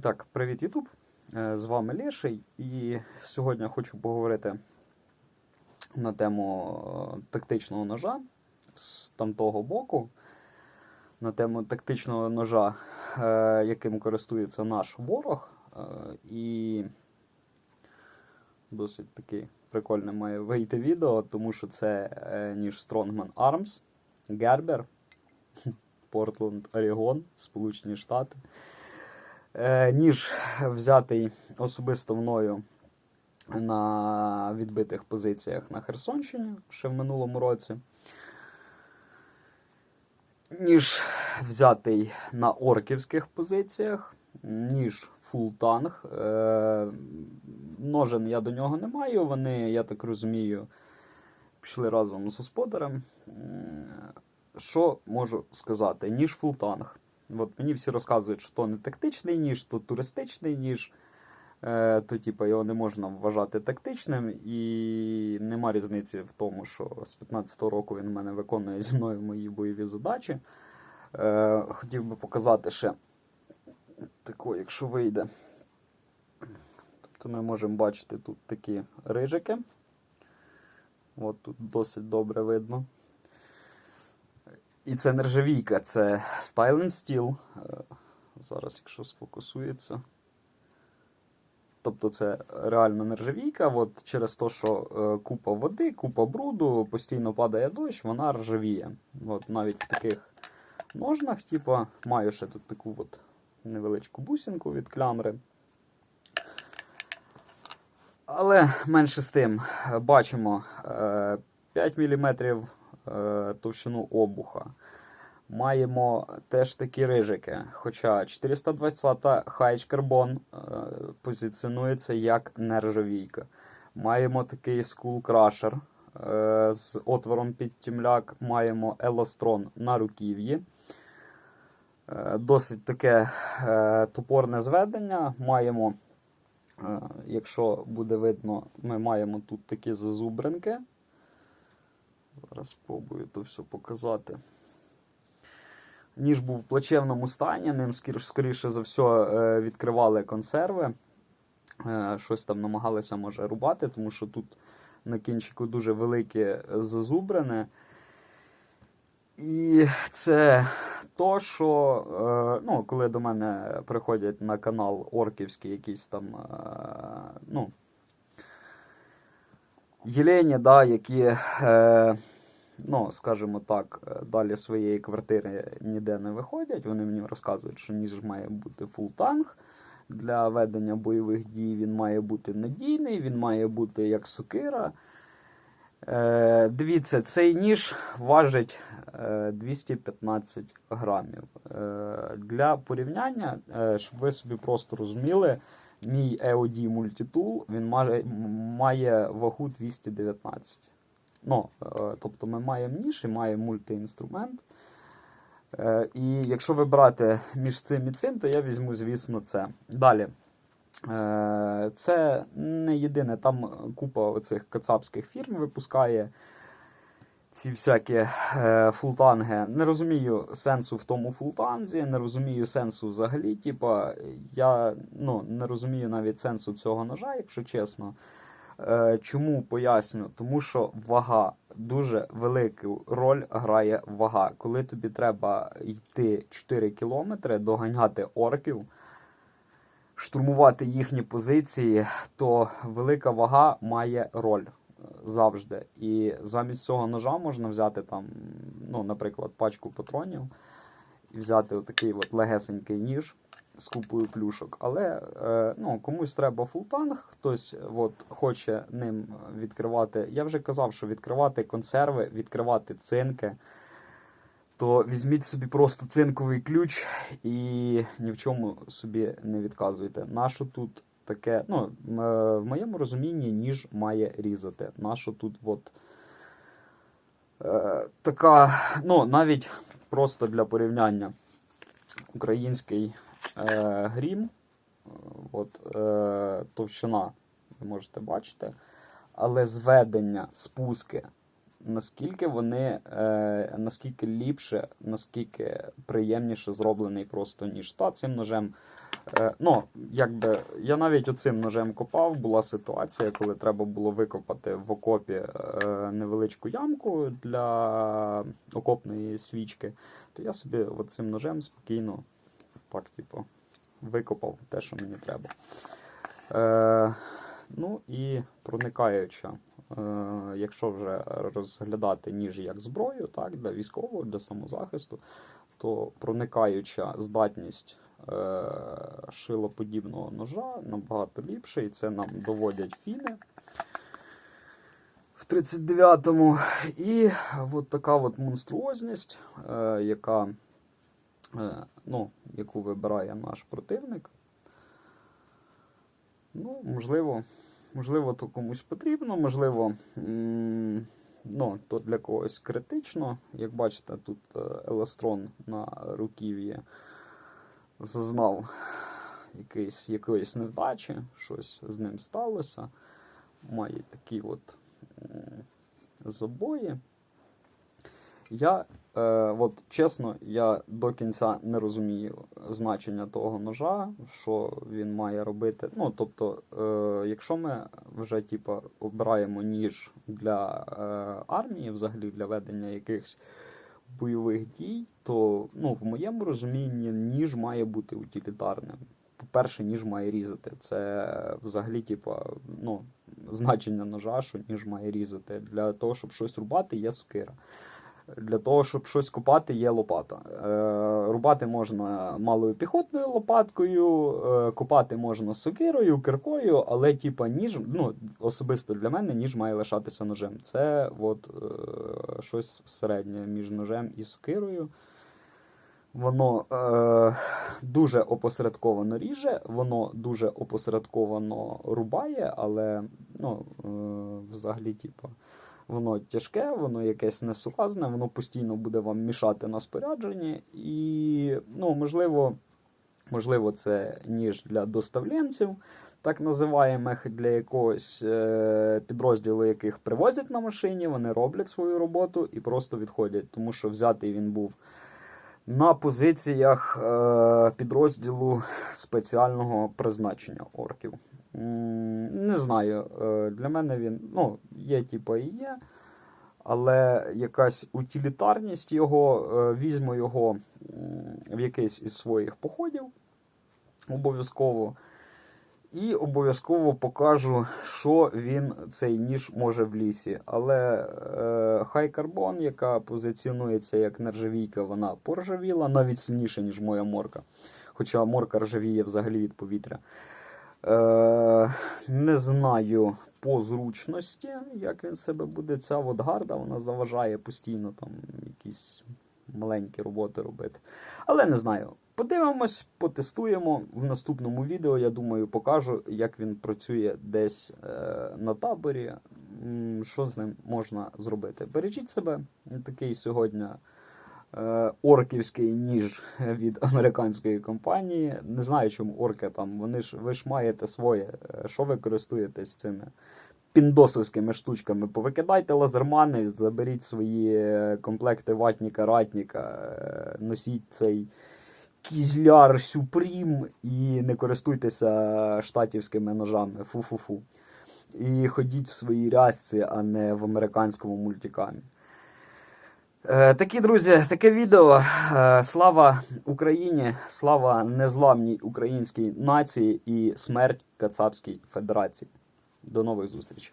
Так, привіт, Ютуб. Е, З вами Леший, і сьогодні я хочу поговорити на тему е, тактичного ножа з тамтого боку, на тему тактичного ножа, е, яким користується наш ворог. І досить таки прикольне має вийти відео, тому що це ніж Strongman Arms, Gerber, Портленд, Орегон, Сполучені Штати. Е, ніж взятий особисто мною на відбитих позиціях на Херсонщині ще в минулому році. Ніж взятий на орківських позиціях, ніж фултанг. Е, ножен я до нього не маю. Вони, я так розумію, пішли разом з господарем. Що можу сказати? Ніж фултанг. От мені всі розказують, що то не тактичний ніж, то туристичний ніж. Е, то, типу, його не можна вважати тактичним, і нема різниці в тому, що з 15-го року він в мене виконує зі мною мої бойові задачі. Е, хотів би показати ще тако, якщо вийде. Тобто ми можемо бачити тут такі рижики. От тут досить добре видно. І це нержавійка, це Style Steel. Е, Зараз, якщо сфокусується. Тобто це реально нержавійка. От через те, що е, купа води, купа бруду, постійно падає дощ, вона ржавіє. От навіть в таких ножнах, типу, маю ще тут таку от невеличку бусинку від клямри. Але менше з тим, бачимо е, 5 мм е, товщину обуха. Маємо теж такі рижики. Хоча 420 High Carbon е, позиціонується як нержавійка. Маємо такий Skull Crusher е, з отвором під тімляк. Маємо Elastron на руків'ї. Е, Досить таке е, топорне зведення. Маємо, е, якщо буде видно, ми маємо тут такі зазубринки. Зараз спробую то все показати. Ніж був в плачевному стані, ним скоріше за все відкривали консерви. Е, Щось там намагалися, може, рубати, тому що тут на кінчику дуже велике зазубрене. І це то, що е, ну, коли до мене приходять на канал орківський якісь там, е, ну, єлені, да, які, е, ну, скажімо так, е, далі своєї квартири ніде не виходять. Вони мені розказують, що ніж має бути фултанг. Для ведення бойових дій він має бути надійний, він має бути як сокира. Е, дивіться, цей ніж важить е, 215 грамів. Е, для порівняння, е, щоб ви собі просто розуміли, мій EOD Multitool він має, має вагу 219. Ну, е, тобто ми маємо ніж і маємо мультиінструмент. Е, і якщо вибирати між цим і цим, то я візьму, звісно, це. Далі. Е, Це не єдине, там купа оцих кацапських фірм випускає ці всякі е, фултанги. Не розумію сенсу в тому фултанзі, не розумію сенсу взагалі. Типа, я ну, не розумію навіть сенсу цього ножа, якщо чесно. Е, Чому поясню? Тому що вага дуже велику роль грає вага. Коли тобі треба йти 4 кілометри, доганяти орків, штурмувати їхні позиції, то велика вага має роль завжди. І замість цього ножа можна взяти там, ну, наприклад, пачку патронів і взяти отакий от легесенький ніж з купою плюшок. Але е, ну, комусь треба фултанг, хтось от, хоче ним відкривати. Я вже казав, що відкривати консерви, відкривати цинки. То візьміть собі просто цинковий ключ і ні в чому собі не відказуйте. Нащо тут таке? Ну, е, в моєму розумінні ніж має різати. Нащо тут от е, така, ну, навіть просто для порівняння український е, грім, от, товщина, ви можете бачити, але зведення, спуски, наскільки вони, е, наскільки ліпше, наскільки приємніше зроблений просто ніж. Та цим ножем ну, якби я навіть оцим ножем копав. Була ситуація, коли треба було викопати в окопі е, невеличку ямку для окопної свічки, то я собі оцим ножем спокійно так, типу, викопав те, що мені треба. Е, ну і проникаюча. Е, якщо вже розглядати ніж як зброю, так, для військового, для самозахисту, то проникаюча здатність е, шилоподібного ножа набагато ліпше, і це нам доводять фіни в 39-му. І от така от монструозність, е, яка, е, ну, яку вибирає наш противник. Ну, можливо, можливо, то комусь потрібно, можливо, ну, то для когось критично. Як бачите, тут е, еластрон на руків'ї зазнав якийсь, якоїсь невдачі, щось з ним сталося. Має такі от забої. Я, е, от чесно, я до кінця не розумію значення того ножа, що він має робити. Ну, тобто, е, якщо ми вже типу, обираємо ніж для е, армії, взагалі для ведення якихось бойових дій, то ну, в моєму розумінні ніж має бути утилітарним. По-перше, ніж має різати. Це взагалі, типа, ну, значення ножа, що ніж має різати. Для того, щоб щось рубати, є сокира. Для того, щоб щось копати, є лопата. Е, рубати можна малою піхотною лопаткою, е, копати можна сокирою, киркою, але типа ніж, ну, особисто для мене ніж має лишатися ножем. Це от, е, щось середнє між ножем і сокирою. Воно е, дуже опосередковано ріже, воно дуже опосередковано рубає, але ну, е, взагалі, типу, воно тяжке, воно якесь несуразне, воно постійно буде вам мішати на спорядженні. І, ну, можливо, можливо, це ніж для доставленців, так називаємих, для якогось е, підрозділу, яких привозять на машині, вони роблять свою роботу і просто відходять, тому що взятий він був на позиціях е, підрозділу спеціального призначення орків. Не знаю, е, для мене він ну, є, типу, і є. Але якась утилітарність його, е, візьму його в якийсь із своїх походів обов'язково. І обов'язково покажу, що він цей ніж може в лісі. Але е, хай карбон, яка позиціонується як нержавійка, вона поржавіла навіть сильніше, ніж моя морка. Хоча морка ржавіє взагалі від повітря. Е, не знаю по зручності, як він себе буде. Ця от гарда, вона заважає постійно там якісь маленькі роботи робити. Але не знаю. Подивимось, потестуємо. В наступному відео, я думаю, покажу, як він працює десь е, на таборі, що з ним можна зробити. Бережіть себе, такий сьогодні орківський ніж від американської компанії. Не знаю, чому орки там. Вони ж ви ж маєте своє. Е, Що ви користуєтесь цими піндосовськими штучками? Повикидайте лазермани, заберіть свої е, комплекти ватніка, ратніка, е, носіть цей кізляр Сюпрім і не користуйтеся штатівськими ножами. Фу-фу-фу. І ходіть в своїй рядці, а не в американському мультикамі. Е, такі, друзі, таке відео. Е, слава Україні, слава незламній українській нації і смерть Кацапській Федерації. До нових зустрічей.